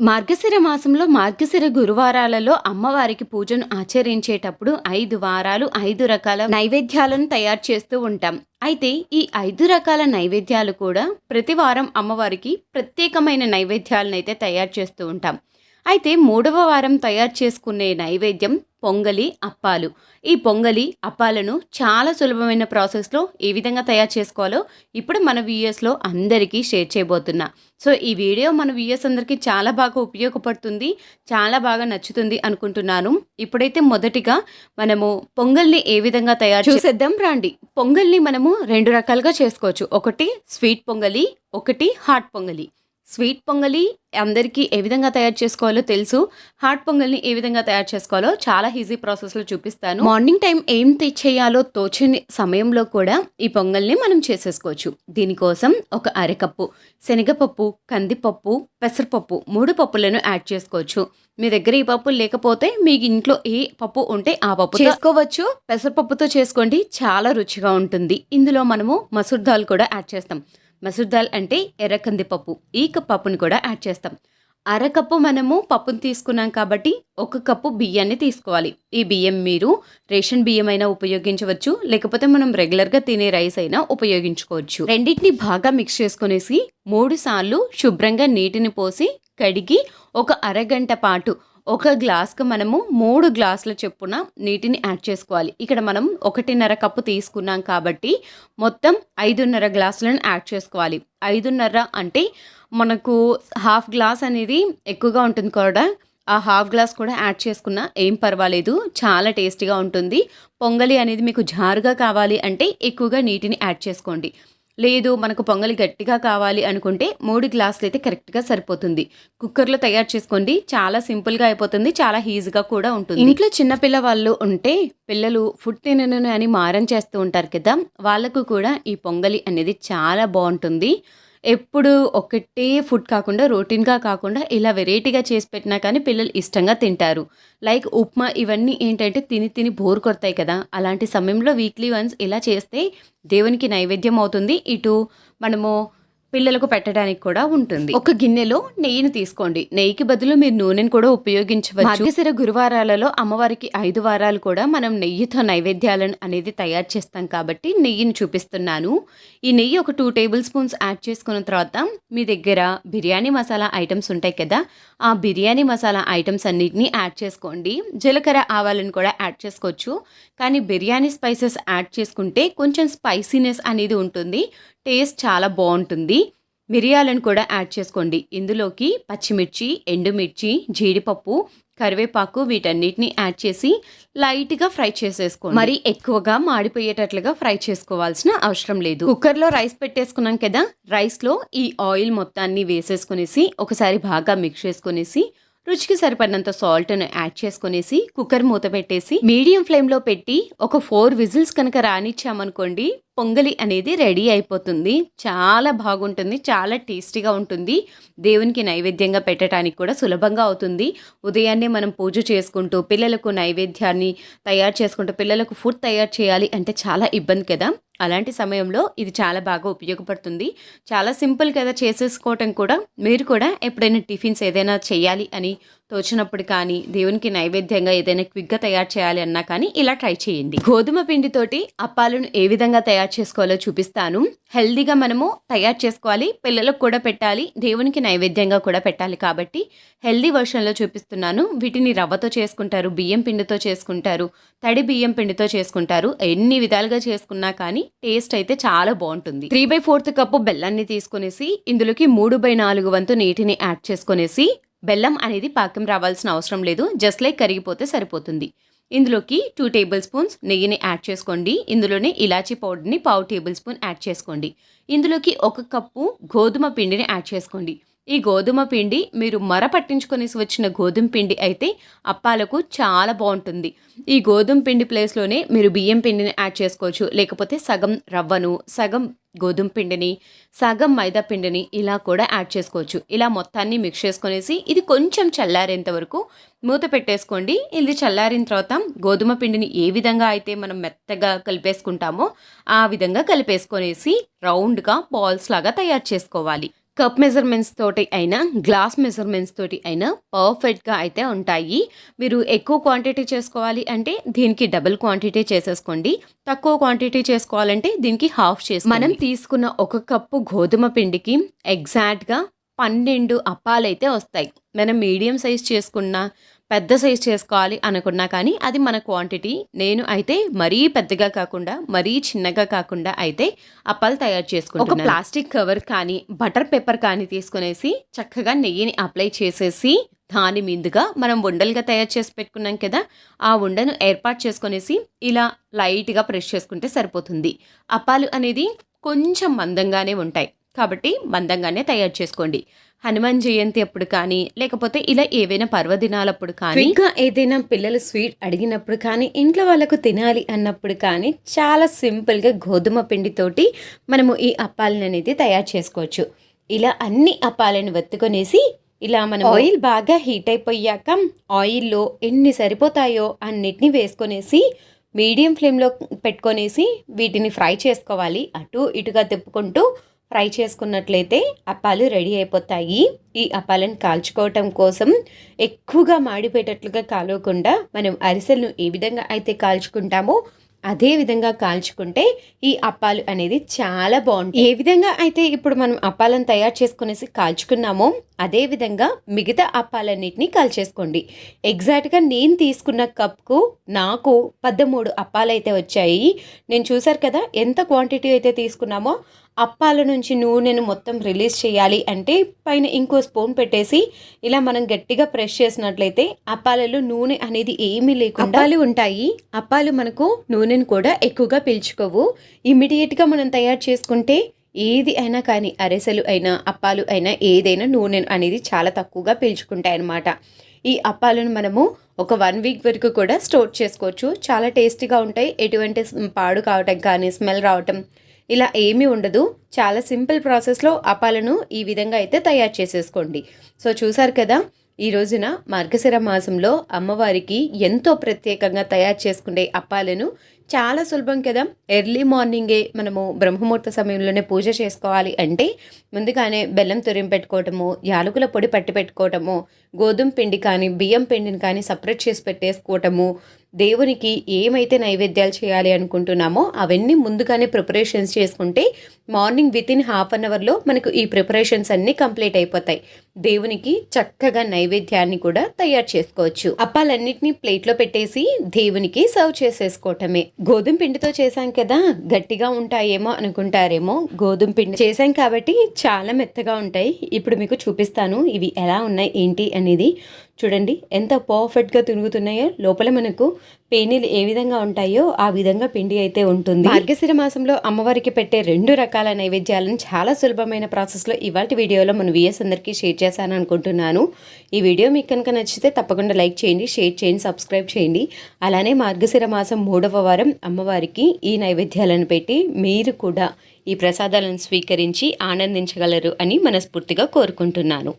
మార్గశిర మాసంలో మార్గశిర గురువారాలలో అమ్మవారికి పూజను ఆచరించేటప్పుడు ఐదు వారాలు ఐదు రకాల నైవేద్యాలను తయారు చేస్తూ ఉంటాం. అయితే ఈ ఐదు రకాల నైవేద్యాలు కూడా ప్రతి వారం అమ్మవారికి ప్రత్యేకమైన నైవేద్యాలను అయితే తయారు చేస్తూ ఉంటాం. అయితే మూడవ వారం తయారు చేసుకునే నైవేద్యం పొంగలి అప్పాలు. ఈ పొంగలి అప్పాలను చాలా సులభమైన ప్రాసెస్లో ఏ విధంగా తయారు చేసుకోవాలో ఇప్పుడు మన వ్యూయర్స్లో అందరికీ షేర్ చేయబోతున్నా. సో ఈ వీడియో మన వ్యూయర్స్ అందరికీ చాలా బాగా ఉపయోగపడుతుంది చాలా బాగా నచ్చుతుంది అనుకుంటున్నాను. ఇప్పుడైతే మొదటిగా మనము పొంగల్ని ఏ విధంగా తయారు చేసేద్దాం రండి. పొంగల్ని మనము రెండు రకాలుగా చేసుకోవచ్చు. ఒకటి స్వీట్ పొంగలి ఒకటి హాట్ పొంగలి. స్వీట్ పొంగలి అందరికీ ఏ విధంగా తయారు చేసుకోవాలో తెలుసు. హాట్ పొంగల్ని ఏ విధంగా తయారు చేసుకోవాలో చాలా ఈజీ ప్రాసెస్లో చూపిస్తాను. మార్నింగ్ టైం ఏం చేయాలో తోచని సమయంలో కూడా ఈ పొంగల్ని మనం చేసేసుకోవచ్చు. దీనికోసం ఒక అరకప్పు శనగపప్పు కందిపప్పు పెసరపప్పు మూడు పప్పులను యాడ్ చేసుకోవచ్చు. మీ దగ్గర ఈ పప్పు లేకపోతే మీకు ఇంట్లో ఏ పప్పు ఉంటే ఆ పప్పు చేసుకోవచ్చు. పెసరపప్పుతో చేసుకోండి చాలా రుచిగా ఉంటుంది. ఇందులో మనము మసూర్ దాల్ కూడా యాడ్ చేస్తాం. మసూర్ దాల్ అంటే ఎర్ర కందిపప్పు ఈ కప్ పప్పుని కూడా యాడ్ చేస్తాం. అరకప్పు మనము పప్పును తీసుకున్నాం కాబట్టి ఒక కప్పు బియ్యాన్ని తీసుకోవాలి. ఈ బియ్యం మీరు రేషన్ బియ్యం అయినా ఉపయోగించవచ్చు లేకపోతే మనం రెగ్యులర్గా తినే రైస్ అయినా ఉపయోగించుకోవచ్చు. రెండింటిని బాగా మిక్స్ చేసుకునేసి మూడు సార్లు శుభ్రంగా నీటిని పోసి కడిగి ఒక అరగంట పాటు ఒక గ్లాస్కి మనము మూడు గ్లాసుల చొప్పున నీటిని యాడ్ చేసుకోవాలి. ఇక్కడ మనం ఒకటిన్నర కప్పు తీసుకున్నాం కాబట్టి మొత్తం ఐదున్నర గ్లాసులను యాడ్ చేసుకోవాలి. ఐదున్నర అంటే మనకు హాఫ్ గ్లాస్ అనేది ఎక్కువగా ఉంటుంది కూడా. ఆ హాఫ్ గ్లాస్ కూడా యాడ్ చేసుకున్నా ఏం పర్వాలేదు. చాలా టేస్టీగా ఉంటుంది. పొంగలి అనేది మీకు జారుగా కావాలి అంటే ఎక్కువగా నీటిని యాడ్ చేసుకోండి. లేదు మనకు పొంగలి గట్టిగా కావాలి అనుకుంటే మూడు గ్లాసులు అయితే కరెక్ట్గా సరిపోతుంది. కుక్కర్లో తయారు చేసుకోండి. చాలా సింపుల్గా అయిపోతుంది. చాలా ఈజీగా కూడా ఉంటుంది. ఇంట్లో చిన్నపిల్ల వాళ్ళు ఉంటే పిల్లలు ఫుడ్ తినను అని మారం చేస్తూ ఉంటారు కదా వాళ్ళకు కూడా ఈ పొంగలి అనేది చాలా బాగుంటుంది. ఎప్పుడు ఒకటే ఫుడ్ కాకుండా రొటీన్గా కాకుండా ఇలా వెరైటీగా చేసి పెట్టినా కానీ పిల్లలు ఇష్టంగా తింటారు. లైక్ ఉప్మా ఇవన్నీ ఏంటంటే తిని తిని బోర్ కొడతాయి కదా. అలాంటి సమయంలో వీక్లీ వన్స్ ఇలా చేస్తే దేవునికి నైవేద్యం అవుతుంది. ఇటు మనము పిల్లలకు పెట్టడానికి కూడా ఉంటుంది. ఒక గిన్నెలో నెయ్యిని తీసుకోండి. నెయ్యికి బదులు మీరు నూనెను కూడా ఉపయోగించవచ్చు. మార్గశిర గురువారాలలో అమ్మవారికి ఐదు వారాలు కూడా మనం నెయ్యితో నైవేద్యాలను అనేది తయారు చేస్తాం కాబట్టి నెయ్యిని చూపిస్తున్నాను. ఈ నెయ్యి ఒక టూ టేబుల్ స్పూన్స్ యాడ్ చేసుకున్న తర్వాత మీ దగ్గర బిర్యానీ మసాలా ఐటమ్స్ ఉంటాయి కదా ఆ బిర్యానీ మసాలా ఐటమ్స్ అన్నిటిని యాడ్ చేసుకోండి. జీలకర్ర ఆవాలను కూడా యాడ్ చేసుకోవచ్చు. కానీ బిర్యానీ స్పైసెస్ యాడ్ చేసుకుంటే కొంచెం స్పైసీనెస్ అనేది ఉంటుంది. టేస్ట్ చాలా బాగుంటుంది. మిరియాలను కూడా యాడ్ చేసుకోండి. ఇందులోకి పచ్చిమిర్చి ఎండుమిర్చి జీడిపప్పు కరివేపాకు వీటన్నిటిని యాడ్ చేసి లైట్గా ఫ్రై చేసేసుకోండి. మరి ఎక్కువగా మాడిపోయేటట్లుగా ఫ్రై చేసుకోవాల్సిన అవసరం లేదు. కుక్కర్లో రైస్ పెట్టేసుకున్నాం కదా? రైస్లో ఈ ఆయిల్ మొత్తాన్ని వేసేసుకునేసి ఒకసారి బాగా మిక్స్ చేసుకునేసి రుచికి సరిపడినంత సాల్ట్ను యాడ్ చేసుకునేసి కుక్కర్ మూత పెట్టేసి మీడియం ఫ్లేమ్లో పెట్టి ఒక ఫోర్ విజిల్స్ కనుక రానిచ్చామనుకోండి పొంగలి అనేది రెడీ అయిపోతుంది. చాలా బాగుంటుంది చాలా టేస్టీగా ఉంటుంది. దేవునికి నైవేద్యంగా పెట్టడానికి కూడా సులభంగా అవుతుంది. ఉదయాన్నే మనం పూజ చేసుకుంటూ పిల్లలకు నైవేద్యాన్ని తయారు చేసుకుంటూ పిల్లలకు ఫుడ్ తయారు చేయాలి అంటే చాలా ఇబ్బంది కదా. అలాంటి సమయంలో ఇది చాలా బాగా ఉపయోగపడుతుంది. చాలా సింపుల్ కదా చేసేసుకోవటం కూడా. మీరు కూడా ఎప్పుడైనా టిఫిన్స్ ఏదైనా చేయాలి అని తోచినప్పుడు కానీ దేవునికి నైవేద్యంగా ఏదైనా క్విక్గా తయారు చేయాలి అన్నా కానీ ఇలా ట్రై చేయండి. గోధుమ పిండితోటి అప్పాలను ఏ విధంగా తయారు చేసుకోవాలో చూపిస్తాను. హెల్దీగా మనము తయారు చేసుకోవాలి. పిల్లలకు కూడా పెట్టాలి. దేవునికి నైవేద్యంగా కూడా పెట్టాలి కాబట్టి హెల్దీ వర్షన్లో చూపిస్తున్నాను. వీటిని రవ్వతో చేసుకుంటారు బియ్యం పిండితో చేసుకుంటారు తడి బియ్యం పిండితో చేసుకుంటారు. ఎన్ని విధాలుగా చేసుకున్నా కానీ టేస్ట్ అయితే చాలా బాగుంటుంది. త్రీ బై ఫోర్త్ కప్పు బెల్లాన్ని తీసుకునేసి ఇందులోకి మూడు బై నాలుగు వంతు నీటిని యాడ్ చేసుకునేసి బెల్లం అనేది పాకం రావాల్సిన అవసరం లేదు. జస్ట్ లైక్ కరిగిపోతే సరిపోతుంది. ఇందులోకి టూ టేబుల్ స్పూన్స్ నెయ్యిని యాడ్ చేసుకోండి. ఇందులోనే ఇలాచీ పౌడర్ని పావు టేబుల్ స్పూన్ యాడ్ చేసుకోండి. ఇందులోకి ఒక కప్పు గోధుమ పిండిని యాడ్ చేసుకోండి. ఈ గోధుమ పిండి మీరు మర పట్టించుకొనేసి వచ్చిన గోధుమ పిండి అయితే అప్పాలకు చాలా బాగుంటుంది. ఈ గోధుమ పిండి ప్లేస్లోనే మీరు బియ్యం పిండిని యాడ్ చేసుకోవచ్చు. లేకపోతే సగం రవ్వను సగం గోధుమ పిండిని సగం మైదా పిండిని ఇలా కూడా యాడ్ చేసుకోవచ్చు. ఇలా మొత్తాన్ని మిక్స్ చేసుకునేసి ఇది కొంచెం చల్లారేంత వరకు మూత పెట్టేసుకోండి. ఇది చల్లారిన తర్వాత గోధుమ పిండిని ఏ విధంగా అయితే మనం మెత్తగా కలిపేసుకుంటామో ఆ విధంగా కలిపేసుకొనేసి రౌండ్గా బాల్స్ లాగా తయారు చేసుకోవాలి. కప్ మెజర్మెంట్స్ తోటి అయినా గ్లాస్ మెజర్మెంట్స్ తోటి అయినా పర్ఫెక్ట్గా అయితే ఉంటాయి. మీరు ఎక్కువ క్వాంటిటీ చేసుకోవాలి అంటే దీనికి డబుల్ క్వాంటిటీ చేసేసుకోండి. తక్కువ క్వాంటిటీ చేసుకోవాలంటే దీనికి హాఫ్ చేసి మనం తీసుకున్న ఒక కప్పు గోధుమ పిండికి ఎగ్జాక్ట్గా పన్నెండు అప్పాలైతే వస్తాయి. మనం మీడియం సైజ్ చేసుకున్న పెద్ద సైజ్ చేసుకోవాలి అనుకున్నా కానీ అది మన క్వాంటిటీ. నేను అయితే మరీ పెద్దగా కాకుండా మరీ చిన్నగా కాకుండా అయితే అప్పాలు తయారు చేసుకుంటాను ఒక ప్లాస్టిక్ కవర్ కానీ బటర్ పేపర్ కానీ తీసుకునేసి చక్కగా నెయ్యిని అప్లై చేసేసి దాని మీదుగా మనం ఉండలుగా తయారు చేసి పెట్టుకున్నాం కదా ఆ ఉండను ఏర్పాటు చేసుకునేసి ఇలా లైట్గా ప్రెస్ చేసుకుంటే సరిపోతుంది. అప్పాలు అనేది కొంచెం మందంగానే ఉంటాయి. కాబట్టి మందంగానే తయారు చేసుకోండి. హనుమాన్ జయంతి అప్పుడు కానీ లేకపోతే ఇలా ఏవైనా పర్వదినాలప్పుడు కానీ ఇంకా ఏదైనా పిల్లలు స్వీట్ అడిగినప్పుడు కానీ ఇంట్లో వాళ్ళకు తినాలి అన్నప్పుడు కానీ చాలా సింపుల్గా గోధుమ పిండితోటి మనము ఈ అప్పాలను అనేది తయారు చేసుకోవచ్చు. ఇలా అన్ని అప్పాలను వెత్తుకొనేసి ఇలా మనం ఆయిల్ బాగా హీట్ అయిపోయాక ఆయిల్లో ఎన్ని సరిపోతాయో అన్నిటిని వేసుకొనేసి మీడియం ఫ్లేమ్లో పెట్టుకొనేసి వీటిని ఫ్రై చేసుకోవాలి. అటు ఇటుగా తిప్పుకుంటూ ఫ్రై చేసుకున్నట్లయితే అప్పాలు రెడీ అయిపోతాయి. ఈ అప్పాలను కాల్చుకోవటం కోసం ఎక్కువగా మాడిపోయేటట్లుగా కాలవకుండా మనం అరిసెలను ఏ విధంగా అయితే కాల్చుకుంటామో అదే విధంగా కాల్చుకుంటే ఈ అప్పాలు అనేది చాలా బాగుంటుంది ఏ విధంగా అయితే ఇప్పుడు మనం అప్పాలను తయారు చేసుకునేసి కాల్చుకున్నామో అదే విధంగా మిగతా అప్పాలన్నిటిని కాల్చేసుకోండి. ఎగ్జాక్ట్గా నేను తీసుకున్న కప్కు నాకు పదమూడు అప్పాలు అయితే వచ్చాయి. నేను చూసారు కదా ఎంత క్వాంటిటీ అయితే తీసుకున్నామో అప్పాల నుంచి నూనెను మొత్తం రిలీజ్ చేయాలి అంటే పైన ఇంకో స్పూన్ పెట్టేసి ఇలా మనం గట్టిగా ప్రెస్ చేసినట్లయితే అప్పాలలో నూనె అనేది ఏమీ లేకుండా అప్పాలు ఉంటాయి. అప్పాలు మనకు నూనెను కూడా ఎక్కువగా పీల్చుకోవు. ఇమీడియట్గా మనం తయారు చేసుకుంటే ఏది అయినా కానీ అరిసెలు అయినా అప్పాలు అయినా ఏదైనా నూనె అనేది చాలా తక్కువగా పీల్చుకుంటాయి అన్నమాట. ఈ అప్పాలను మనము ఒక వన్ వీక్ వరకు కూడా స్టోర్ చేసుకోవచ్చు. చాలా టేస్టీగా ఉంటాయి. ఎటువంటి పాడు కావటం కానీ స్మెల్ రావటం ఇలా ఏమీ ఉండదు. చాలా సింపుల్ ప్రాసెస్లో అపాలను ఈ విధంగా అయితే తయారు చేసేసుకోండి. సో చూసారు కదా ఈ రోజున మార్గశిర మాసంలో అమ్మవారికి ఎంతో ప్రత్యేకంగా తయారు చేసుకునే అప్పాలను చాలా సులభం కదా. ఎర్లీ మార్నింగే మనము బ్రహ్మముహూర్త సమయంలోనే పూజ చేసుకోవాలి అంటే ముందుగానే బెల్లం తురిమి పెట్టుకోవటము యాలకుల పొడి పట్టి పెట్టుకోవటము గోధుమ పిండి కానీ బియ్యం పిండిని కానీ సపరేట్ చేసి పెట్టేసుకోవటము దేవునికి ఏమైతే నైవేద్యాలు చేయాలి అనుకుంటున్నామో అవన్నీ ముందుగానే ప్రిపరేషన్స్ చేసుకుంటే morning within half an అవర్లో మనకు ఈ ప్రిపరేషన్స్ అన్నీ కంప్లీట్ అయిపోతాయి. దేవునికి చక్కగా నైవేద్యాన్ని కూడా తయారు చేసుకోవచ్చు. అప్పాలన్నిటినీ ప్లేట్లో పెట్టేసి దేవునికి సర్వ్ చేసేసుకోవటమే. గోధుమ పిండితో చేశాం కదా గట్టిగా ఉంటాయేమో అనుకుంటారేమో గోధుమ పిండి. చేశాం కాబట్టి చాలా మెత్తగా ఉంటాయి. ఇప్పుడు మీకు చూపిస్తాను ఇవి ఎలా ఉన్నాయి ఏంటి అనేది. చూడండి ఎంత పర్ఫెక్ట్గా తిరుగుతున్నాయో. లోపల మనకు పేనీలు ఏ విధంగా ఉంటాయో ఆ విధంగా పిండి అయితే ఉంటుంది. మార్గశిర మాసంలో అమ్మవారికి పెట్టే రెండు రకాల నైవేద్యాలను చాలా సులభమైన ప్రాసెస్లో ఇవాళ వీడియోలో మన విఎస్ అందరికీ షేర్ చేశాను అనుకుంటున్నాను. ఈ వీడియో మీకు కనుక నచ్చితే తప్పకుండా లైక్ చేయండి షేర్ చేయండి సబ్స్క్రైబ్ చేయండి. అలానే మార్గశిర మాసం మూడవ వారం అమ్మవారికి ఈ నైవేద్యాలను పెట్టి మీరు కూడా ఈ ప్రసాదాలను స్వీకరించి ఆనందించగలరు అని మనస్ఫూర్తిగా కోరుకుంటున్నాను.